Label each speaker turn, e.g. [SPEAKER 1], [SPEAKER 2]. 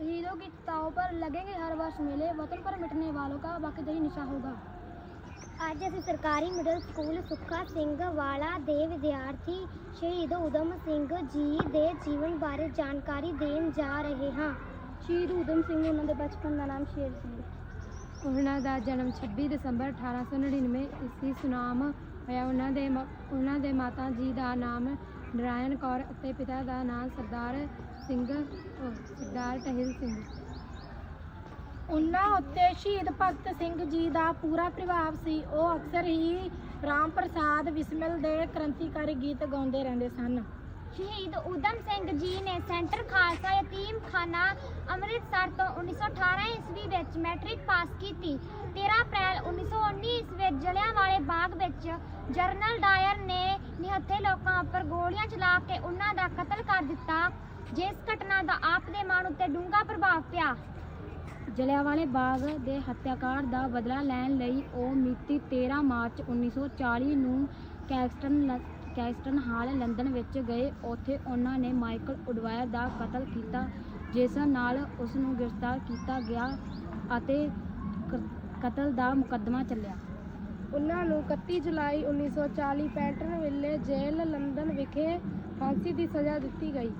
[SPEAKER 1] शहीदों की चिताओं पर लगेंगे हर वर्ष मेले वतन पर मिटने वालों का बाकी दही निशा होगा
[SPEAKER 2] ਅੱਜ ਅਸੀਂ ਸਰਕਾਰੀ ਮਿਡਲ ਸਕੂਲ ਸੁੱਖਾ ਸਿੰਘ ਵਾਲਾ ਦੇ ਵਿਦਿਆਰਥੀ ਸ਼ਹੀਦ ਉਦਮ ਸਿੰਘ ਜੀ ਦੇ ਜੀਵਨ ਬਾਰੇ ਜਾਣਕਾਰੀ ਦੇਣ ਜਾ ਰਹੇ ਹਾਂ
[SPEAKER 1] ਸ਼ਹੀਦ ਊਧਮ ਸਿੰਘ ਉਹਨਾਂ ਦੇ ਬਚਪਨ ਦਾ ਨਾਮ ਸ਼ੇਰ ਸਿੰਘ
[SPEAKER 3] ਉਹਨਾਂ ਦਾ ਜਨਮ 26 ਦਸੰਬਰ 1899 ਈਸਵੀ ਸੁਨਾਮ ਹੋਇਆ ਉਹਨਾਂ ਦੇ ਮ- ਉਹਨਾਂ ਦੇ ਮਾਤਾ ਜੀ ਦਾ ਨਾਮ ਨਰਾਇਣ ਕੌਰ ਅਤੇ ਪਿਤਾ ਦਾ ਨਾਮ ਸਰਦਾਰ ਸਿੰਘ ਸਰਦਾਰ ਟਹਿਲ ਸਿੰਘ।
[SPEAKER 1] ਉਹਨਾਂ ਉੱਤੇ ਸ਼ਹੀਦ ਭਗਤ ਸਿੰਘ ਜੀ ਦਾ ਪੂਰਾ ਪ੍ਰਭਾਵ ਸੀ। ਉਹ ਅਕਸਰ ਹੀ ਰਾਮ ਪ੍ਰਸਾਦ ਵਿਸ਼ਮਲ ਦੇ ਕ੍ਰਾਂਤੀਕਾਰੀ ਗੀਤ ਗਾਉਂਦੇ ਰਹਿੰਦੇ ਸਨ।
[SPEAKER 2] ਸ਼ਹੀਦ ਉਦਮ ਸਿੰਘ ਜੀ ਨੇ ਸੈਂਟਰ ਖਾਲਸਾ ਯਤੀਮਖਾਨਾ ਅੰਮ੍ਰਿਤਸਰ ਤੋਂ 1918 ਈਸਵੀ ਵਿੱਚ ਮੈਟ੍ਰਿਕ ਪਾਸ ਕੀਤੀ। 13 ਅਪ੍ਰੈਲ 1919 ਈਸਵੀ ਵਿੱਚ ਜਲਿਆਂਵਾਲੇ ਬਾਗ ਵਿੱਚ ਜਰਨਲ ਡਾਇਰ ਨੇ ਨਿਹੱਥੇ ਲੋਕਾਂ ਉੱਪਰ ਗੋਲੀਆਂ ਚਲਾ ਕੇ ਉਹਨਾਂ ਦਾ ਕਤਲ ਕਰ ਦਿੱਤਾ, ਜਿਸ ਘਟਨਾ ਦਾ ਆਪ ਦੇ ਮਨ ਉੱਤੇ ਡੂੰਘਾ ਪ੍ਰਭਾਵ ਪਿਆ।
[SPEAKER 3] ਜਲਿਆਂਵਾਲੇ ਬਾਗ ਦੇ ਹੱਤਿਆਕਾਂਡ ਦਾ ਬਦਲਾ ਲੈਣ ਲਈ ਉਹ ਮਿਤੀ 13 ਮਾਰਚ 1940 ਨੂੰ ਕੈਕਸਟਨ ਲ- ਹਾਲ ਲੰਡਨ ਵਿੱਚ ਗਏ। ਉੱਥੇ ਉਹਨਾਂ ਨੇ ਮਾਈਕਲ ਉਡਵਾਇਰ ਦਾ ਕਤਲ ਕੀਤਾ, ਜਿਸ ਨਾਲ ਉਸ ਨੂੰ ਗ੍ਰਿਫਤਾਰ ਕੀਤਾ ਗਿਆ ਅਤੇ ਕਤਲ ਦਾ ਮੁਕੱਦਮਾ ਚੱਲਿਆ।
[SPEAKER 1] ਉਹਨਾਂ ਨੂੰ 31 ਜੁਲਾਈ 1940 ਪੈਂਟਨ ਵੇਲੇ ਜੇਲ੍ਹ ਲੰਡਨ ਵਿਖੇ ਫਾਂਸੀ ਦੀ ਸਜ਼ਾ ਦਿੱਤੀ ਗਈ।